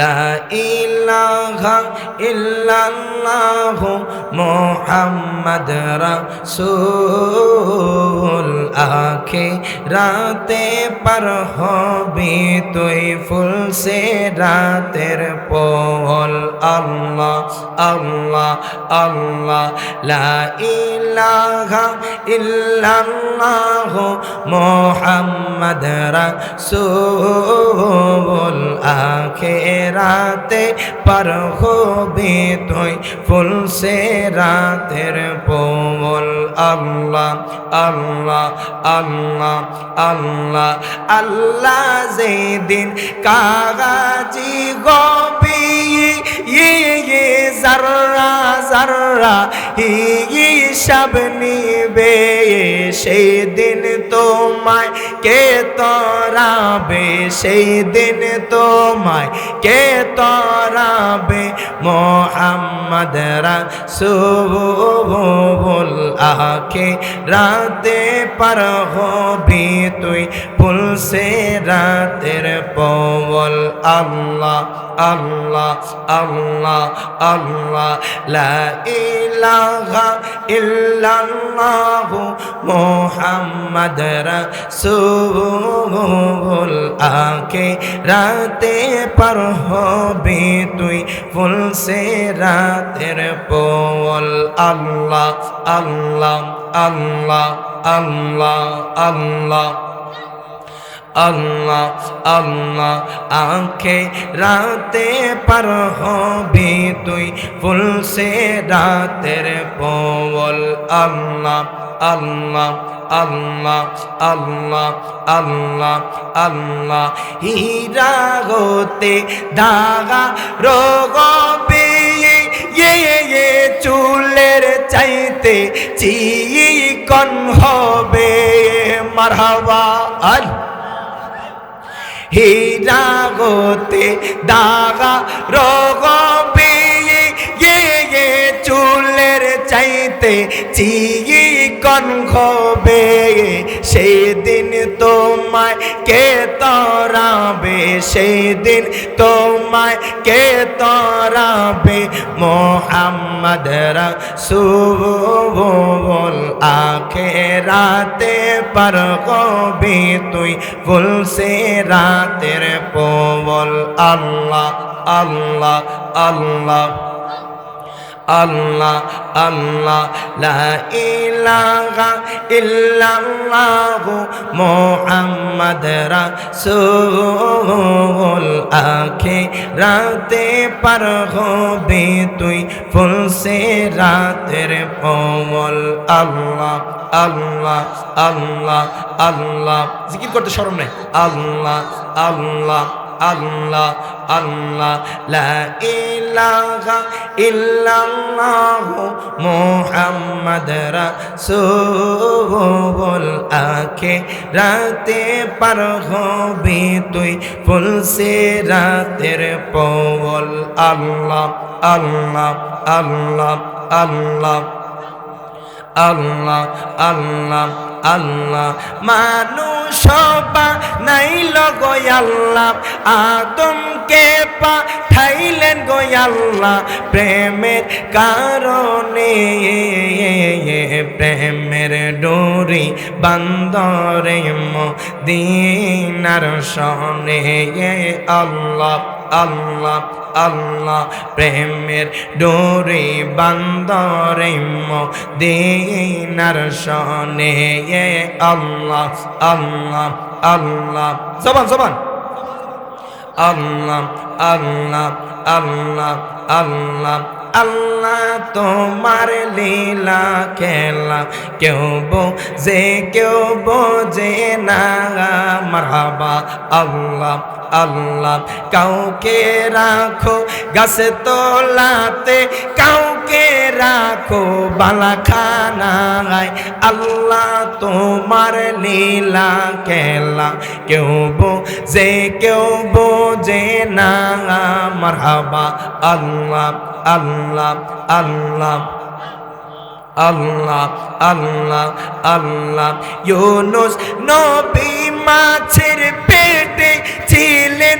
লা ইলাহা ইল্লাল্লাহ মোহাম্মদ রাসূল। আখে রাতে পার হবি তুই ফুল সে রাতের পল। আল্লাহ আল্লাহ আল্লাহ। লা ইলাহা ইল্লাল্লাহ মোহাম্মদ রাসূল। আখেরাতে পার হবি তুই ফুল সে রাতের পল। আল্লাহ আল্লাহ আল্লাহ আল্লাহ আল্লাহ যেদিন কাগাজি গবি ইয়ে জাররা জাররা হিসাব নিবে। সেই দিন তোমায় কে তরাবে? সেই দিন তোমায় কে তরাবে মোহাম্মদ রাসূল আখে রাতে পার হবি তুই পুলসে রাতের পবল আল্লাহ আল্লাহ আল্লাহ আল্লাহ। লা ইলাহা ইল্লাল্লাহ মুহাম্মদ রাসূল আকে রাতে পার হবি তুই ফুল সে রাতের পোল। আল্লাহ আল্লাহ আল্লাহ আল্লাহ আল্লাহ। আল্লাহ আল্লাহ, আঁখে রাতে পার হবি তুই ফুল সে রাতের পবল আল্লাহ আল্লাহ আল্লাহ আল্লাহ আল্লাহ আল্লাহ হীরা গোতে দাগা রোগ ইয়ে ইয়ে চুলের চাইতে চিকন হবে। মারহাবা, আল্লাহ। হীরা গোতে দাগা রোগ পেয়ে চুলের চাইতে চিকন হবে সেদিন তোমায় কে তরাবে, সেদিন তোমায় কে তরাবে? মোহাম্মদ রাসূল আখে রাতে পার কবি তুই ফুল সে রাতের পবল। আল্লাহ আল্লাহ আল্লাহ। আল্লাহ আল্লাহ লা ইলাহা ইল্লাল্লাহ মুহাম্মদ রাসূল। আখে রাতে পার হবি তুই ফুল সে রাতের পমল আল্লাহ আল্লাহ আল্লাহ আল্লাহ। জিকির করতে শরম নেই। আল্লাহ আল্লাহ। আল্লাহ আল্লাহ, লা ইলাহা ইল্লাল্লাহ মুহাম্মদ রাসূল আখে রাতে পার হবি তুই ফুল সে রাতের পবল আল্লাহ আল্লাহ আল্লাহ আল্লাহ আল্লাহ আল্লাহ আল্লাহ, মানুষ নাইল গয়াল্লাহ আদমকে পাঠাইলেন গয়াল্লাহ প্রেমের কারণে প্রেমের ডোরি বান্দরে মদিনার সনে আল্লাহ। আল্লাহ আল্লাহ, প্রেমের ডোরে বান্দরে মদিনার সনে আল্লাহ আল্লাহ আল্লাহ। জবান জবান। আল্লাহ আল্লাহ আল্লাহ আল্লাহ। আল্লাহ তোমার লীলা খেলা, কেউ বোঝে কেউ বোঝে না। মারহাবা, আল্লাহ আল্লাহ। কাউকে রাখো গাছে তোলাতে, কাউকে রাখো বালাখানায় আল্লাহ তোমার লীলা খেলা, কেউ বোঝে কেউ বোঝে না। মারহাবা, আল্লাহ আল্লাহ আল্লাহ। আল্লাহ আল্লাহ আল্লাহ। ইউনুস নবী মাছের পেটে ছিলেন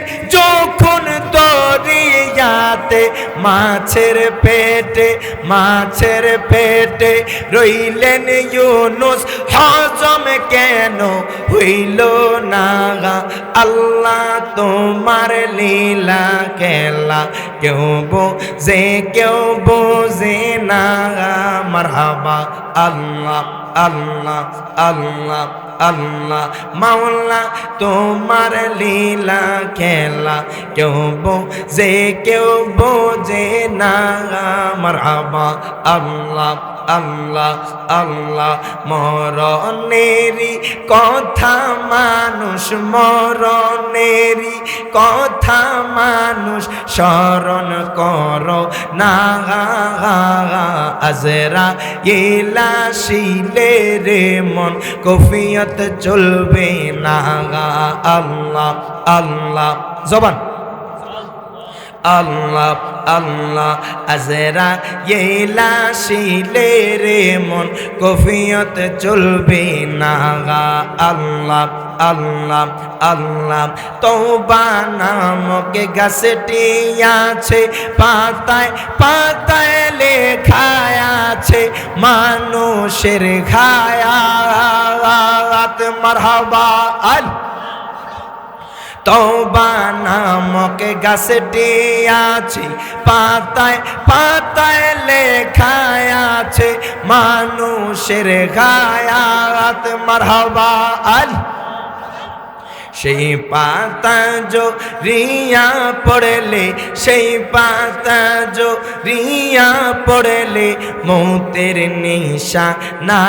যখন মাছের পেটে মাছের পেটে রইলেন ইউনুস। হজম কেন হইল না আল্লাহ তোমার লীলা খেলা কেউ বোঝে কেউ বোঝে না মারহাবা, আল্লাহ। আল্লাহ আল্লাহ আল্লাহ। মাওলা তোমার লীলা খেলা কেউ বোঝে কেউ বোঝে না। মারহাবা আল্লাহ। আল্লাহ আল্লাহ মরণেরি কথা মানুষ মরণেরি কথা মানুষ, স্মরণ কর না। আজরা ইলা শিলে রে মন, কফিয়ত চলবে না। আল্লাহ আল্লাহ, জবান। আল্লাহ আল্লাহ, আজরা ইলা শিলে রে মন, কফিয়ত চলবে না আল্লাহ আল্লাহ আল্লাহ তৌবা নামক গাছটি আছে, পাতায় পাতায় লেখায় আছে, মানুষের খায়াত মারহাবা, আল্লাহ। তৌবা নামক গাছটি আছে পাতায় পাতায় লেখায় আছে মানুষের গায়াত মারহাবা আল সেই পাতা জো রিয়া পড়লে, সেই পাতা জো রিয়া পড়লে মৌতের নিশা না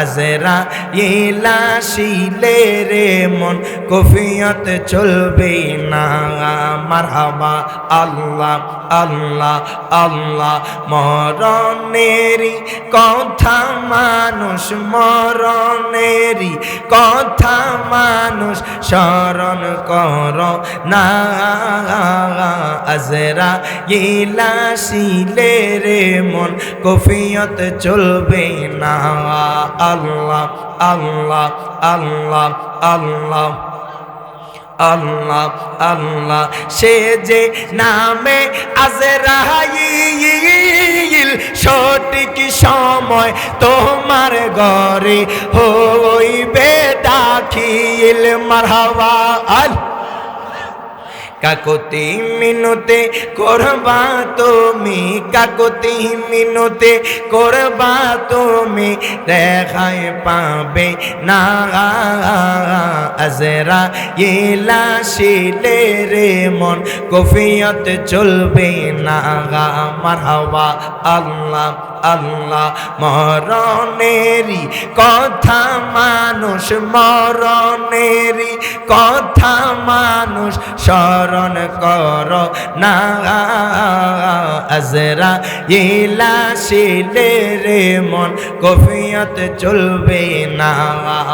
আজরা ইলা শিলে রে মন কফিয়ত চলবে না। মারহাবা আল্লাহ আল্লাহ আল্লাহ মরণেরি কথা মানুষ মরণেরি কথা মানুষ স্মরণ কর না। আজরা ইলা শিলে রে মন কফিয়ত চলবে না। আল্লাহ আল্লাহ আল্লাহ আল্লাহ আল্লাহ আল্লাহ। সে যে নামে আজরাইল সঠিক সময় তোমার ঘরে হইবে। দাখিল মারহাবা আল্লাহ কাকতি মিনতে করবা তুমি, কাকতি মিনতে করবা তুমি রেখায় পাবে না। আজরা ইলা শিলে রে মন, কফিয়ত চলবে না। মারহাবা আল্লাহ আল্লাহ মরণেরি কথা, মানুষ মরণেরি কথা মানুষ স্মরণ কর না। আজরা ইলা শিলে রে মন কফিয়ত চলবে না।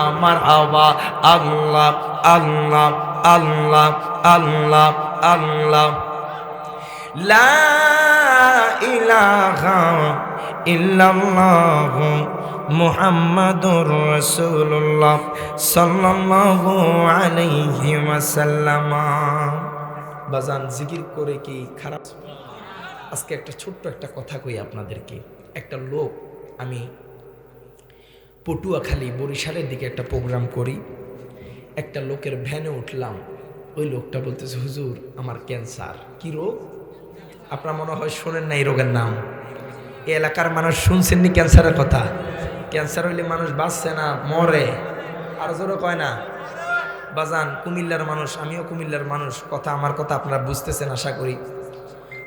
আমার হওয়া আল্লাহ আল্লাহ আল্লাহ আল্লাহ আল্লাহ। লা ইলাহা ইল্লাল্লাহ মুহাম্মাদুর রাসূলুল্লাহ সাল্লাল্লাহু আলাইহি ওয়াসাল্লাম। বাজান, জিকির করে কি খারাপ? আজকে একটা ছোট্ট একটা কথা কই আপনাদেরকে। একটা লোক, আমি পটুয়াখালী বরিশালের দিকে একটা প্রোগ্রাম করি। একটা লোকের ভ্যানে উঠলাম। ওই লোকটা বলতেছে, হুজুর, আমার ক্যান্সার। কি রোগ? আপনার মনে হয় শোনেন না এই রোগের নাম। এলাকার মানুষ শুনছেননি ক্যান্সারের কথা। ক্যান্সার হইলে মানুষ বাঁচছে না, মরে। আর জোরও কয় না, বাজান, কুমিল্লার মানুষ, আমিও কুমিল্লার মানুষ, কথা আমার কথা আপনারা বুঝতেছেন আশা করি।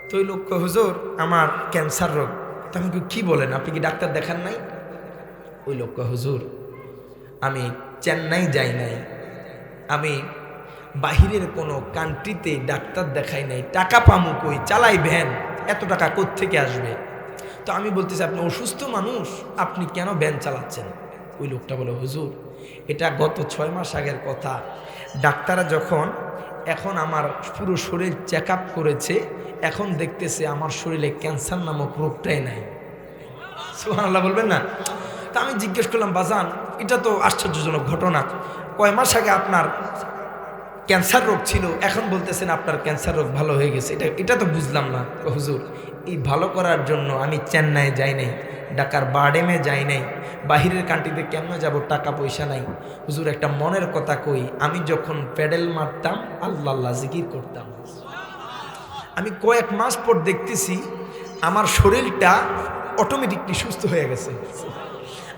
তো ওই লোক হুজুর, আমার ক্যান্সার রোগ। তো আমি কি বলেন, আপনি কি ডাক্তার দেখান নাই? ওই লোক হুজুর, আমি চেন্নাই যাই নাই। আমি বাহিরের কোনো কান্ট্রিতে ডাক্তার দেখাই নাই। টাকা পামু কই? চালাই ভ্যান এত টাকা থেকে আসবে? তো আমি বলতেছি, আপনি অসুস্থ মানুষ, আপনি কেন ব্যান চালাচ্ছেন? ওই লোকটা বলে, হুজুর, এটা গত ছয় মাস আগের কথা। ডাক্তাররা যখন এখন আমার পুরো শরীর চেক করেছে, এখন দেখতেছে আমার শরীরে ক্যান্সার নামক রোগটাই নাই। সুবহানাল্লাহ বলবেন না? তা আমি জিজ্ঞেস করলাম, বাজান, এটা তো আশ্চর্যজনক ঘটনা। কয় মাস আগে আপনার ক্যান্সার রোগ ছিল, এখন বলতেছেন আপনার ক্যান্সার রোগ ভালো হয়ে গেছে। এটা এটা তো বুঝলাম না, হুজুর। এই ভালো করার জন্য আমি চেন্নাই যাই নাই, ঢাকার বারডেমে যাই নাই, বাহিরের কান্ট্রিতে কেমন যাব, টাকা পয়সা নাই। হুজুর, একটা মনের কথা কই, আমি যখন প্যাডেল মারতাম আল্লাহ আল্লাহ জিকির করতাম। আমি কয়েক মাস পর দেখতেছি, আমার শরীরটা অটোমেটিকলি সুস্থ হয়ে গেছে।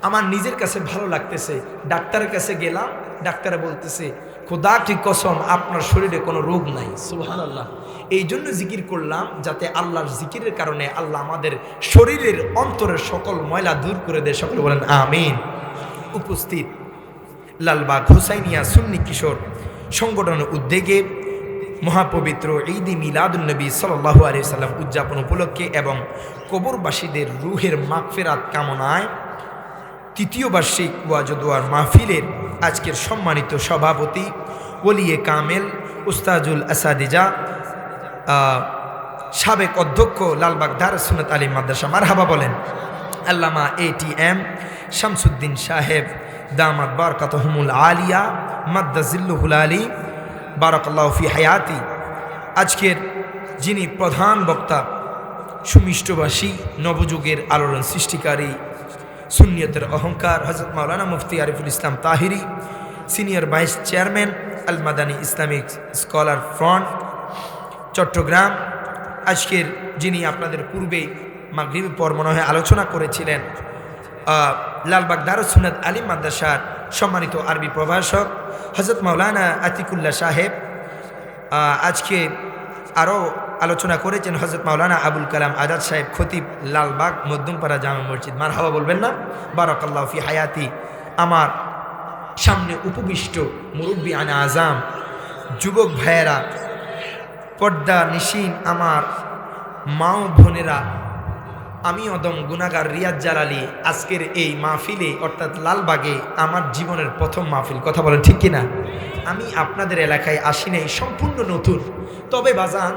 আমার নিজের কাছে ভালো লাগতেছে। ডাক্তারের কাছে গেলাম, ডাক্তারে বলতেছে খোদা কি কসম, আপনার শরীরে কোনো রোগ নাই। সুহান আল্লাহ এই জন্য জিকির করলাম যাতে আল্লাহর জিকিরের কারণে আল্লাহ আমাদের শরীরের অন্তরের সকল ময়লা দূর করে দেয়। সকলে বলেন, আমিন। উপস্থিত লালবাগ হুসাইনিয়া সুন্নি কিশোর সংগঠনের উদ্যোগে মহাপবিত্র ঈদ মিলাদুলনবী সাল্লাহ আলি সাল্লাম উদযাপন উপলক্ষে এবং কবরবাসীদের রুহের মাগফেরাত কামনায় তৃতীয় বার্ষিক ওয়াজদোয়ার মাহফিলের আজকের সম্মানিত সভাপতি ওলিয়ে কামেল, উস্তাজুল আসাদিজা সাবেক অধ্যক্ষ লালবাগ দারসুনত আলী মাদ্রাসা। মারহাবা বলেন, আল্লামা এ টি এম শামসুদ্দিন সাহেব, দামাত বারকাতহমুল আলিয়া মাদ্দাজিল্লুহুল আলী, বারাকাল্লাহ ফি হায়াতি। আজকের যিনি প্রধান বক্তা, সুমিষ্টবাসী, নবযুগের আলোড়ন সৃষ্টিকারী সুনিয়তের অহংকার হজরত মাওলানা Mufti Ariful Islam Tahiri, senior vice chairman Al Madani Islamic scholar front, Chattogram. আজকের যিনি আপনাদের পূর্বে মাগরিবের পর মনে হয় আলোচনা করেছিলেন লালবাগ দারুসুনাদ আলী মাদ্রাসার সম্মানিত আরবি প্রভাষক হজরত মাওলানা আতিকুল্লাহ সাহেব। আজকে আরও আলোচনা করেছেন হজরত মাওলানা আবুল কালাম আজাদ সাহেব খতিব লালবাগ মধ্যমপাড়া জামা মসজিদ। মার হাওয়া বলবেন না? বারাকাল্লাহ ফি হায়াতি। আমার সামনে উপবিষ্ট মুরব্বী আনা আজাম, যুবক ভাইয়েরা, পর্দা নিশিন আমার মাও বোনেরা আমি অদম গুনাগার রিয়াজ জালালি, আজকের এই মাহফিলে, অর্থাৎ লালবাগে আমার জীবনের প্রথম মাহফিল। কথা বলেন ঠিক কিনা? আমি আপনাদের এলাকায় আসি নাই, সম্পূর্ণ নতুন। তবে বাজান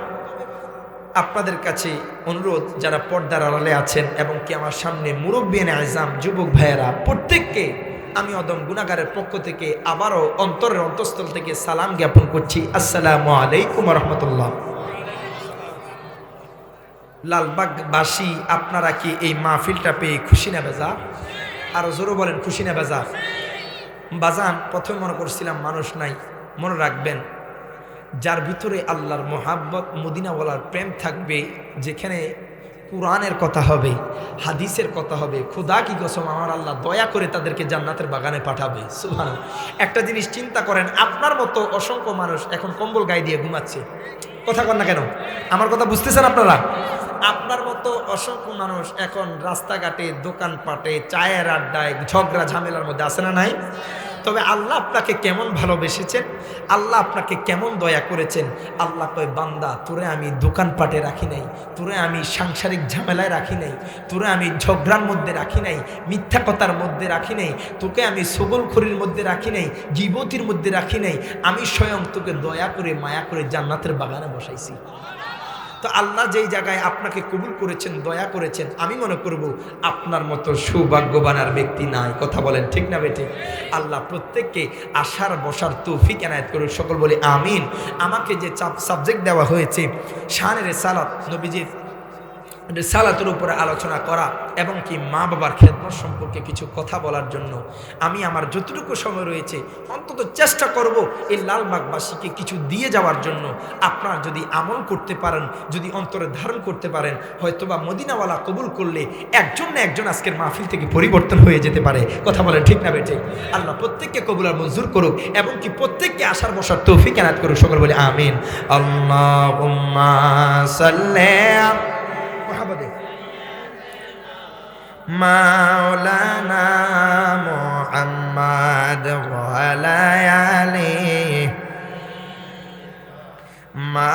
আপনাদের কাছে অনুরোধ যারা পর্দার আড়ালে আছেন এবং কি আমার সামনে মুরব্বিয়ান আজাম, যুবক ভাইয়েরা, প্রত্যেককে আমি অদম গুনাগারের পক্ষ থেকে আবারও অন্তরের অন্তঃস্থল থেকে সালাম জ্ঞাপন করছি। আসসালামু আলাইকুম রহমতুল্লাহ লালবাগবাসী, আপনারা কি এই মাহফিলটা পেয়ে খুশি না বেজা? আরও জোরও বলেন, খুশি না বেজা? বাজান, প্রথমে মনে করছিলাম মানুষ নাই, মনে রাখবেন যার ভিতরে আল্লাহর মোহাব্বত, মদিনাওয়ালার প্রেম থাকবে, যেখানে কোরআনের কথা হবে, হাদিসের কথা হবে, খোদা কি কসম, আমার আল্লাহ দয়া করে তাদেরকে জান্নাতের বাগানে পাঠাবে। সুহান একটা জিনিস চিন্তা করেন, আপনার মতো অসংখ্য মানুষ এখন কম্বল গায়ে দিয়ে ঘুমাচ্ছে। কথা কন না কেন? আমার কথা বুঝতেছেন আপনারা? আপনার মতো অসংখ্য মানুষ এখন রাস্তাঘাটে, দোকানপাটে, চায়ের আড্ডায়, ঝগড়া, ঝামেলার মধ্যে আসে না নাই? তবে আল্লাহ আপনাকে কেমন ভালোবেসেছেন? আল্লাহ আপনাকে কেমন দয়া করেছেন? আল্লাহ কয়, বান্দা, তোরে আমি দোকানপাটে রাখি নাই, তোরে আমি সাংসারিক ঝামেলায় রাখি নাই, তোরে আমি ঝগড়ার মধ্যে রাখি নাই, মিথ্যা কথার মধ্যে রাখি নাই, তোকে আমি সবলখড়ির মধ্যে রাখি নাই জীবতির মধ্যে রাখি নাই, আমি স্বয়ং তোকে দয়া করে, মায়া করে জান্নাতের বাগানে বসাইছি। তো আল্লাহ যেই জায়গায় আপনাকে কবুল করেছেন, দয়া করেছেন, আমি মনে করব আপনার মতো সৌভাগ্যবান আর ব্যক্তি নাই। কথা বলেন ঠিক না বেটি আল্লাহ প্রত্যেককে আসার বসার তৌফিক এনায়ত করুন সকল বলে আমিন। আমাকে যে সাবজেক্ট দেওয়া হয়েছে শানের সালাত নবীজির সালাতের উপরে আলোচনা করা এবং কি মা বাবার খেদমত সম্পর্কে কিছু কথা বলার জন্য আমি আমার যতটুকু সময় রয়েছে অন্তত চেষ্টা করব এই লালবাগবাসীকে কিছু দিয়ে যাওয়ার জন্য। আপনারা যদি আমল করতে পারেন, যদি অন্তরে ধারণ করতে পারেন, হয়তোবা মদিনাওয়ালা কবুল করলে একজন না একজন আজকের মাহফিল থেকে পরিবর্তন হয়ে যেতে পারে। কথা বলেন ঠিক না বেটে আল্লাহ প্রত্যেককে কবুল আর মঞ্জুর করুক এবং কি প্রত্যেককে আসার বসার তৌফিক এনাত করুক। সকল বলে আমিন। আল্লাহ মাওলানা মোহাম্মদ ওয়ালায়ালি মা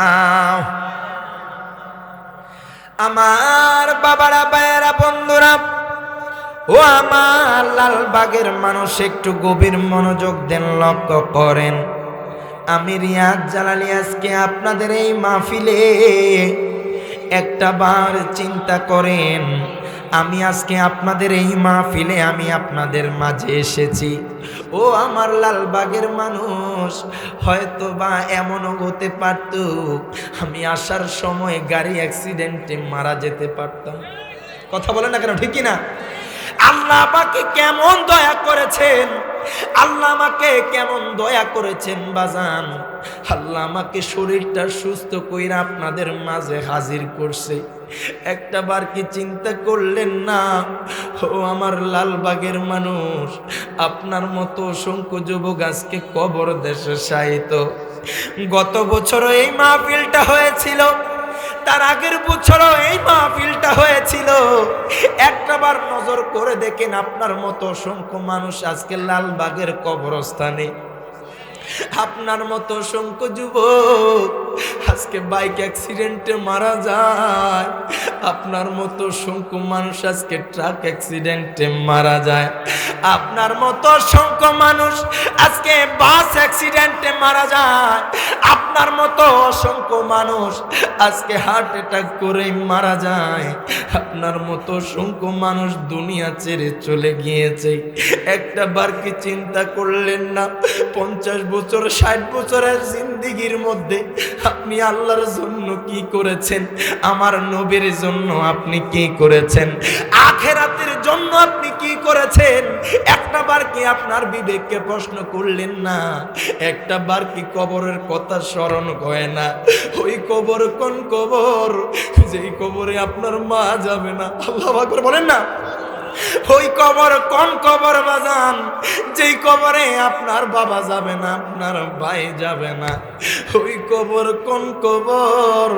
আমার বাবারা বায়েরা বন্ধুরা, ও আমার লালবাগের মানুষ, একটু গভীর মনোযোগ দেন, লক্ষ্য করেন। আমি রিয়াজ জালালি, আজকে আপনাদের এই মাহফিলে একটা বার চিন্তা করেন। আমি আজকে আপনাদের এই মাহফিলে আমি আপনাদের মাঝে এসেছি। ও আমার লালবাগের মানুষ হয়তো বা এমনও হতে পারত, আমি আসার সময় গাড়ি অ্যাক্সিডেন্টে মারা যেতে পারতাম। কথা বলে না কেন ঠিকই না আল্লাহ আমাকে কেমন দয়া করেছেন? আল্লাহ আমাকে কেমন দয়া করেছেন বাজান? আল্লাহ আমাকে শরীরটা সুস্থ কইরা আপনাদের মাঝে হাজির করছে। একটা বার কি চিন্তা করলেন না? ও আমার লালবাগের মানুষ, আপনার মতো অসংখ্য যুবক আজকে কবর দেশে সাহিত গত বছর এই মাহফিলটা হয়েছিল। তার আগের বছরও এই মাহফিলটা হয়েছিল। একটাবার নজর করে দেখেন আপনার মতো অসংখ্য মানুষ আজকে লালবাগের কবরস্থানে। আপনার মতো অসংখ্য যুবক আজকে বাইক অ্যাক্সিডেন্টে মারা যায়। আপনার মতো অসংখ্য মানুষ আজকে ট্রাক অ্যাক্সিডেন্টে মারা যায়। আপনার মতো অসংখ্য মানুষ আজকে বাস অ্যাক্সিডেন্টে মারা যায়। আপনার মতো অসংখ্য মানুষ আজকে হার্ট অ্যাটাক করে মারা যায়। আপনার মতো অসংখ্য মানুষ দুনিয়া ছেড়ে চলে গিয়েছে। একটা বার কি চিন্তা করলেন না? পঞ্চাশ বছর, ষাট বছরের জিন্দিগির মধ্যে আপনি আল্লাহর জন্য কি করেছেন? আমার নবীর জন্য আপনি কি করেছেন? আখেরাতের জন্য আপনি কি করেছেন? একটা বার কি আপনার বিবেককে প্রশ্ন করলেন না? একটা বার কি কবরের কথা স্মরণ হয় না? ওই কবর কোন কবর? যেই কবরে আপনার মা যাবে না। আল্লাহ বলেন না। ওই কবর কোন কবর বাজান? যেই কবরে আপনার বাবা যাবে না, আপনার ভাই যাবে না। ওই কবর কোন কবর?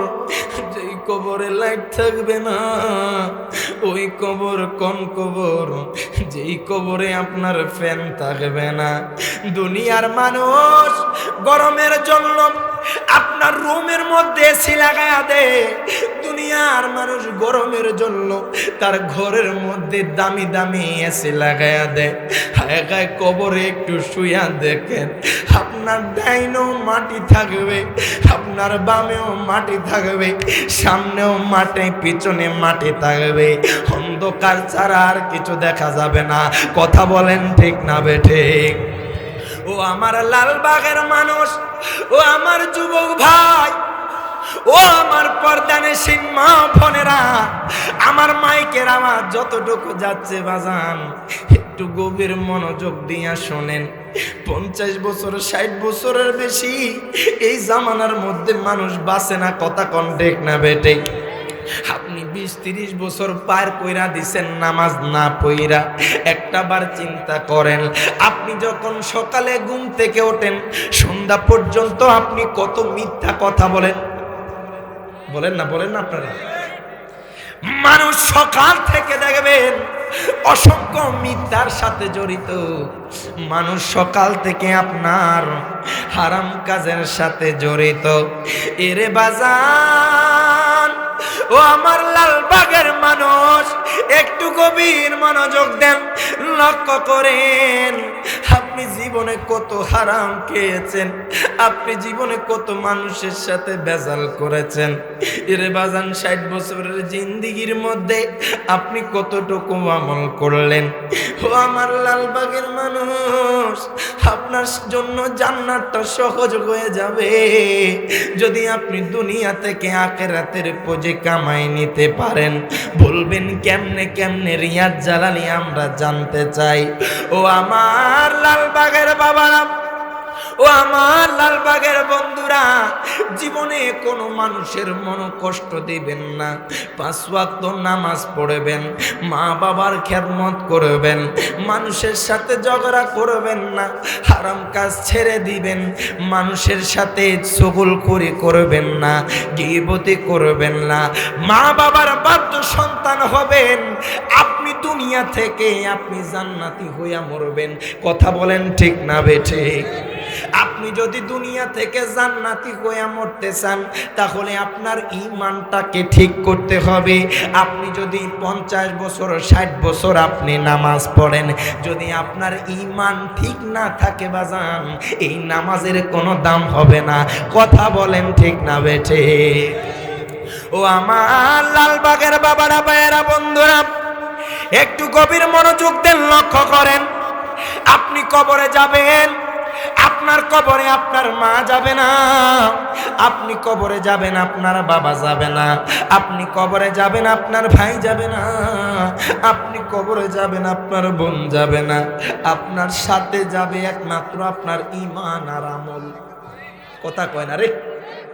যেই কবরে লাইট থাকবে না। ওই কবর কোন কবর? যেই কবরে আপনার ফ্যান থাকবে না। দুনিয়ার মানুষ গরমের জন্য আপনার রুমের মধ্যে এসি লাগায়া দে। দুনিয়ার মানুষ গরমের জন্য তার ঘরের মধ্যে দামি দামি এসি লাগায়া দে। হায় কবরে একটু শুয়া দেখেন। আপনার ডাইনেও মাটি থাকবে, আপনার বামেও মাটি থাকবে। সামনেও মাটি পিছনে মাটি থাকবে। অন্ধকার ছাড়া আর কিছু দেখা যাবে না। কথা বলেন ঠিক না বে ঠিক। ও আমার লালবাগের মানুষ, ও আমার যুবক ভাই, ও আমার পর্দানে সিনমা ফোনেরা আমার মাইকের আমার যতটুকু যাচ্ছে বাজান, একটু গভীর মনোযোগ দিয়া শোনেন। পঞ্চাশ বছর, ষাট বছরের বেশি এই জামানার মধ্যে মানুষ বাঁচে না, কথা কন্টেক না বেটে আপনি বিশ, তিরিশ বছর পার কইরা দিছেন, নামাজ না পইরা একটা বার চিন্তা করেন, আপনি যখন সকালে ঘুম থেকে ওঠেন, সন্ধ্যা পর্যন্ত আপনি কত মিথ্যা কথা বলেন। বলেন না বলেন না আপনারা। মানুষ সকাল থেকে দেখবেন অসংখ্য মিথ্যার সাথে জড়িত। মানুষ সকাল থেকে আপনার হারাম কাজের সাথে জড়িত। এরে বাজান, ও আমার লালবাগের মানুষ, একটু গভীর মনোযোগ দেন, লক্ষ্য করেন। আপনি জীবনে কত হারাম খেয়েছেন? আপনি জীবনে কত মানুষের সাথে বেজাল করেছেন? এরে বাজান, ষাট বছরের জিন্দিগির মধ্যে আপনি কতটুকু আমল করলেন? ও আমার লালবাগের মানুষ, আপনার জন্য জান্নাতটা সহজ হয়ে যাবে। যদি আপনি দুনিয়া থেকে আখেরাতের পুঁজি কামাই নিতে পারেন, বলবেন কেমনে কেমনে রিয়াজ জ্বালানি আমরা জানতে চাই। ও আমার লালবাগের বাবারা, ও আমার লালবাগের বন্ধুরা, জীবনে কোনো মানুষের মন কষ্ট দিবেন না। পাঁচ ওয়াক্ত নামাজ পড়বেন, মা বাবার খেদমত করবেন, মানুষের সাথে ঝগড়া করবেন না, হারাম কাজ ছেড়ে দিবেন, মানুষের সাথে সগুল করে করবেন না, গিবতি করবেন না। মা বাবার বাধ্য সন্তান হবেন আপনি দুনিয়া থেকে আপনি জান্নাতি হইয়া মরবেন। কথা বলেন ঠিক না বে ঠিক? আপনি যদি দুনিয়া থেকে জান্নাতি হইয়া মরতে চান, তাহলে আপনার ইমানটাকে ঠিক করতে হবে। আপনি যদি পঞ্চাশ বছর, ষাট বছর আপনি নামাজ পড়েন, যদি আপনার ইমান ঠিক না থাকে বাজান, এই নামাজের কোনো দাম হবে না। কথা বলেন ঠিক না বেঠে ও আমার লালবাগের বাবারা, ভাইয়েরা, বন্ধুরা একটু গভীর মনোযোগ দেন লক্ষ্য করেন। আপনি কবরে যাবেন, আপনার কবরে আপনার মা যাবে না, আপনি কবরে যাবেন, আপনার বাবা যাবে না, আপনি কবরে যাবেন, আপনার ভাই যাবে না, আপনি কবরে যাবেন, আপনার বোন যাবে না, আপনার সাথে যাবে একমাত্র আপনার ইমান আর আমল। কথা কয় না রে?